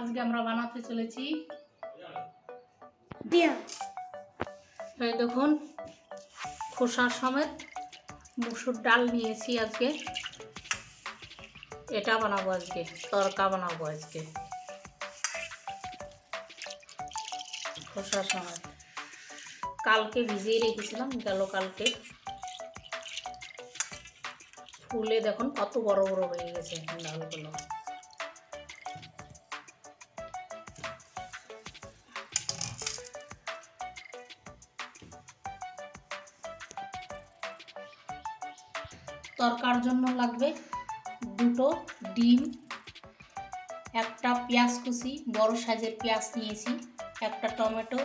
আজকে আমরা বানাতে চলেছি। এই দেখুন খোসা সমেত মুসুর ডাল নিয়েছি আজকে। এটা বানাবো আজকে তরকা বানাবো আজকে। খোসা সমেত। কালকে ভিজিয়ে রেখেছিলাম গেল কালকে। ফুলে দেখুন কত বড় বড় হয়ে গেছে ডালগুলো। তরকার জন্য লাগবে দুটো ডিম, একটা পেঁয়াজ কুচি, বড় সাইজের পেঁয়াজ নিয়েছি, একটা টমেটো,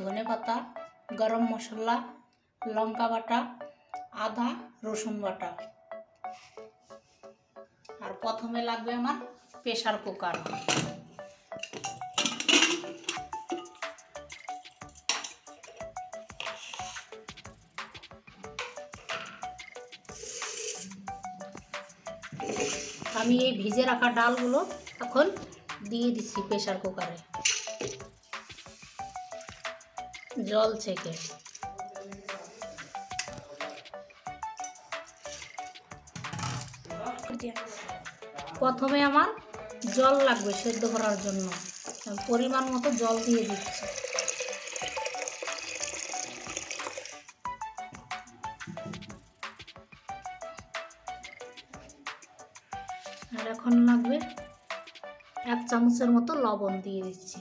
ধনে পাতা, গরম মশলা, লঙ্কা বাটা, আদা, রসুন বাটা। আর প্রথমে লাগবে আমার প্রেশার কুকার। আমি এই ভিজে রাখা ডালগুলো এখন দিয়ে দিচ্ছি প্রেশার কুকারে। জল দিয়া প্রথমে আমার জল লাগবে সেদ্ধ করার জন্য। পরিমাণ মতো জল দিয়ে দিচ্ছি। চামচের মতো লবণ দিয়ে দিচ্ছি।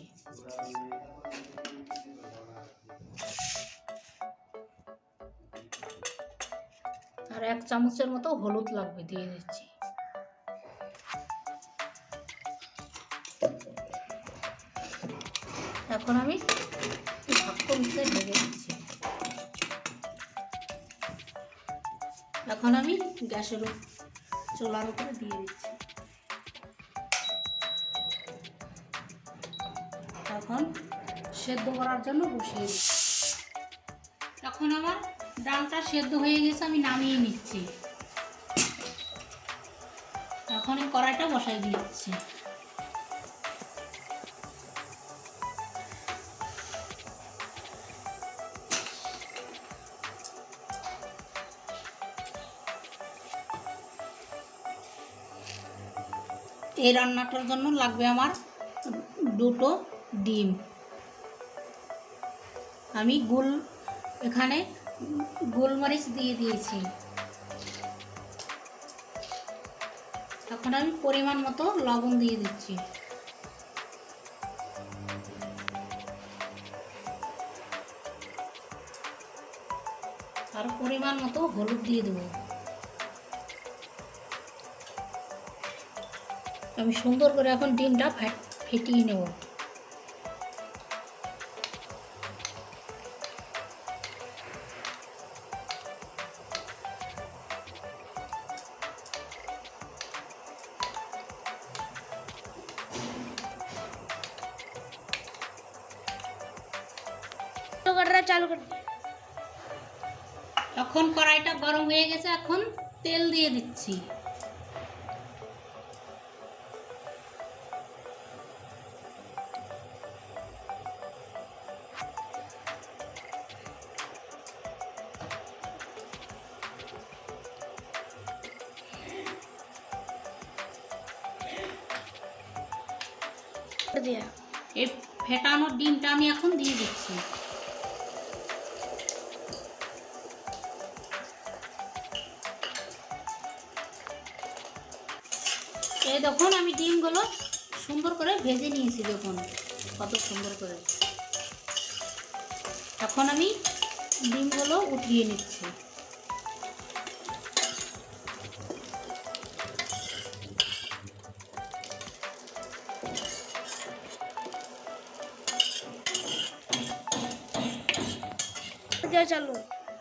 আর এক চামচের মতো হলুদ লাগবে দিয়ে দিচ্ছি। এখন আমি ঢাক্কন দিয়ে ঢেকে দিচ্ছি এখন আমি গ্যাসের চুলার উপরে দিয়ে দিচ্ছি। এখন সেদ্ধ করার জন্য বসিয়ে দিচ্ছি এখন আমার ডালটা সেদ্ধ হয়ে গেছে, আমি নামিয়ে নিচ্ছি। এখন এই কড়াইটা বসাই দিচ্ছি। এই রান্নাটার জন্য লাগবে আমার দুটো ডিম। আমি গুল, এখানে গোলমরিচ দিয়ে দিয়েছি। এখন আমি পরিমাণ মতো লবণ দিয়ে দিচ্ছি। আর পরিমাণ মতো হলুদ দিয়ে দেবো। আমি সুন্দর করে এখন ডিমটা ফেটিয়ে নেব। গরম হয়ে গেছে এখন তেল দিয়ে দিচ্ছি। এই ফেটানো ডিমটা আমি এখন দিয়ে দিচ্ছি। দেখুন আমি ডিমগুলো সুন্দর করে ভেজে নিয়েছি দেখুন কত সুন্দর করে। এখন আমি ডিমগুলো উঠিয়ে নিচ্ছি।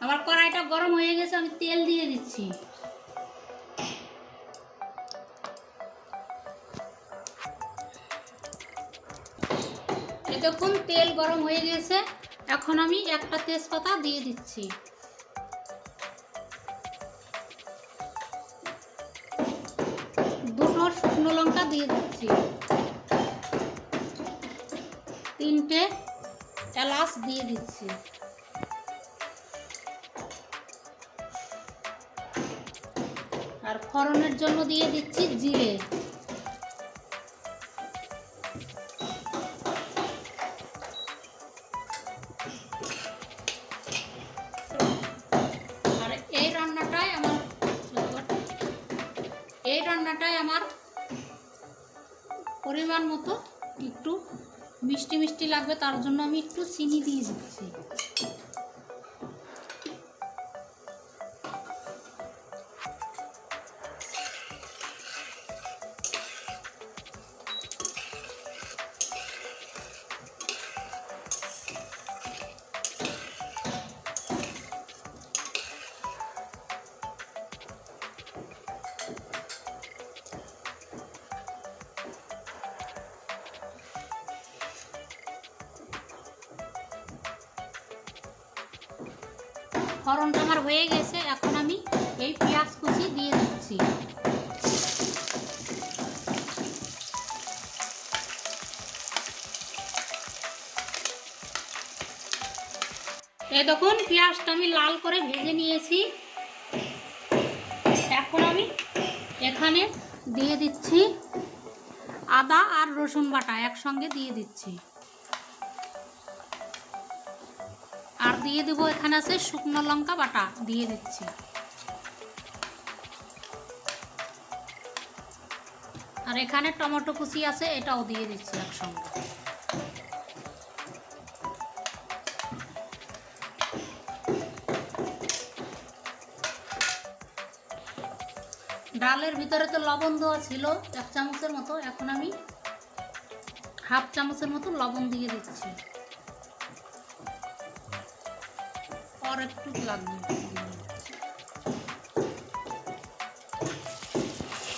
আমার কড়াইটা গরম হয়ে গেছে আমি তেল দিয়ে দিচ্ছি। গরম হয়ে গেছে। এখন আমি একটা তেজপাতা দিয়ে দিচ্ছি। দুটো শুকনো লঙ্কা দিয়ে দিচ্ছি। তিনটে এলাচ দিয়ে দিচ্ছি। আর ফড়নের জন্য দিয়ে দিচ্ছি জিরে। রান্নাটাই আমার পরিমাণ মতো একটু মিষ্টি মিষ্টি লাগবে, তার জন্য আমি একটু চিনি দিয়ে দিচ্ছি। ফড়নটা আমার হয়ে গেছে, এখন আমি এই পেঁয়াজ কুচি দিয়ে দিচ্ছি। এই দেখুন, পেঁয়াজটা আমি লাল করে ভেজে নিয়েছি। এখন আমি এখানে দিয়ে দিচ্ছি আদা আর রসুন বাটা একসঙ্গে দিয়ে দিচ্ছি। দিয়ে দেবো, এখানে আছে শুকনো লঙ্কা বাটা, দিয়ে দিচ্ছি। আর এখানে টমেটো কুচি আছে, এটাও দিয়ে দিচ্ছি একসঙ্গে। ডালের ভিতরে তো লবণ দেওয়া ছিল, এক চামচের মতো, এখন আমি হাফ চামচের মতো লবণ দিয়ে দিচ্ছি। আর একটু লাগবে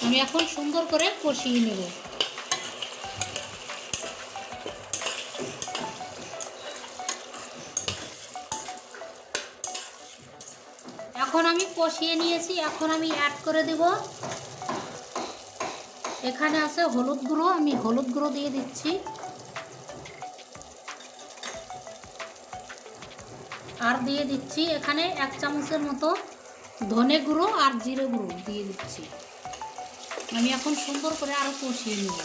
আমি এখন সুন্দর করে কষিয়ে নেব। এখন আমি কষিয়ে নিয়েছি, এখন আমি অ্যাড করে দেব। এখানে আছে হলুদ গুঁড়ো, আমি হলুদ গুঁড়ো দিয়ে দিচ্ছি। আর দিয়ে দিচ্ছি এখানে এক চামচের মতো ধনে গুঁড়ো আর জিরে গুঁড়ো দিয়ে দিচ্ছি। আমি এখন সুন্দর করে আরও কষিয়ে নেব।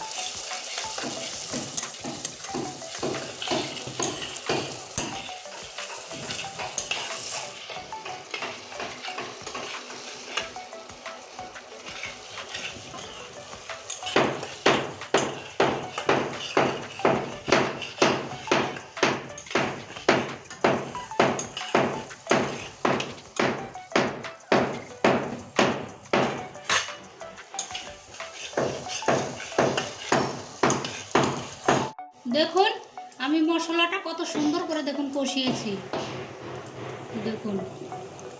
আমি মশলাটা কত সুন্দর করে দেখুন কষিয়েছি। দেখুন,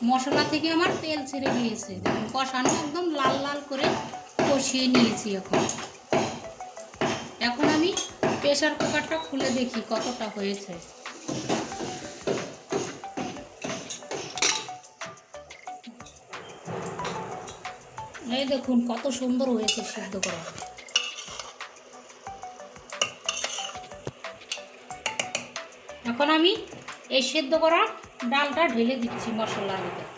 মশলা থেকে আমার তেল ছেড়ে গিয়েছে দেখুন, কষানো একদম লাল লাল করে কষিয়ে নিয়েছি এখন। এখন আমি প্রেশার কুকারটা খুলে দেখি কতটা হয়েছে। এই দেখুন, কত সুন্দর হয়েছে সিদ্ধ করা। এখন আমি এই সেদ্ধ করা ডালটা ঢেলে দিচ্ছি মশলার ভিতরে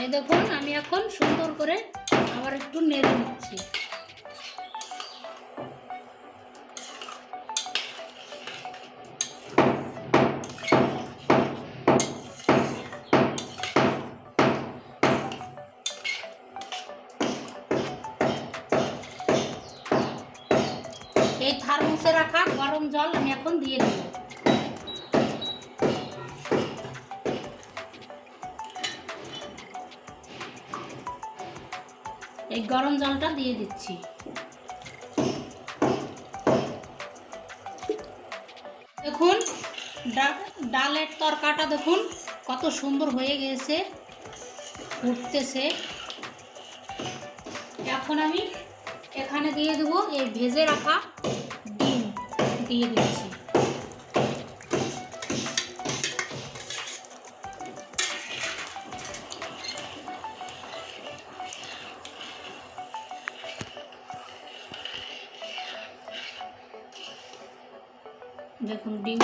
এই দেখুন, আমি এখন সুন্দর করে আবার একটু নেড়ে নিচ্ছি। এই গরম জলটা দিয়ে দিচ্ছি। দেখুন ডালের তরকাটা দেখুন, কত সুন্দর হয়ে গেছে উঠতেছে এখন আমি এখানে দিয়ে দেবো এই ভেজে রাখা ডিম, দিয়ে দিচ্ছি। ডিম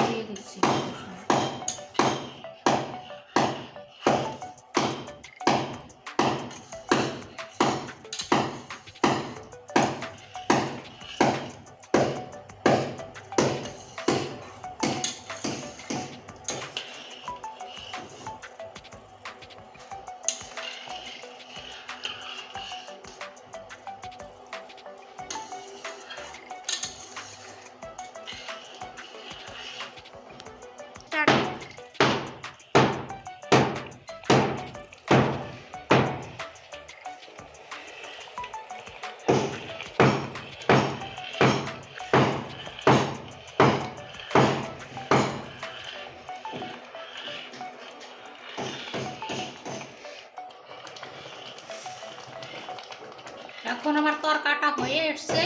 এখন আমার তরকাটা হয়ে এসছে।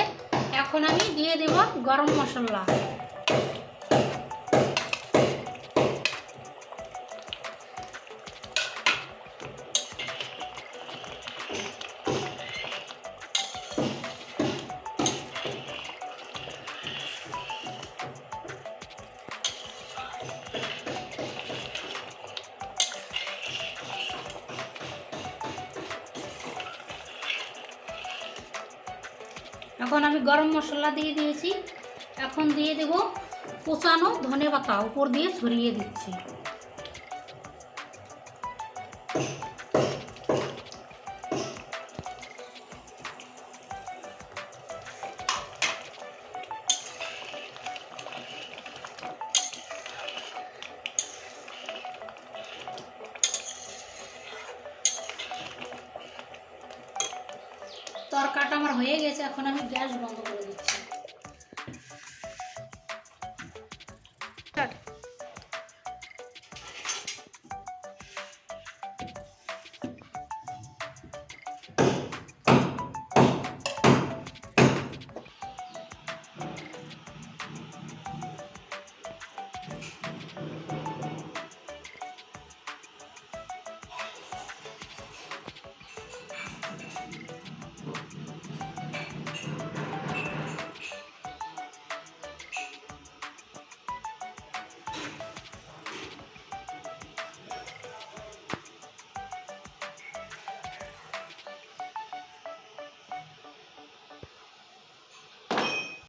এখন আমি দিয়ে দেব গরম মশলা। এখন আমি গরম মশলা দিয়ে দিয়েছি। এখন দিয়ে দেব কোচানো ধনে পাতা উপর দিয়ে ছড়িয়ে দিচ্ছি। তরকাটা আমার হয়ে গেছে এখন আমি গ্যাস বন্ধ করে দিচ্ছি।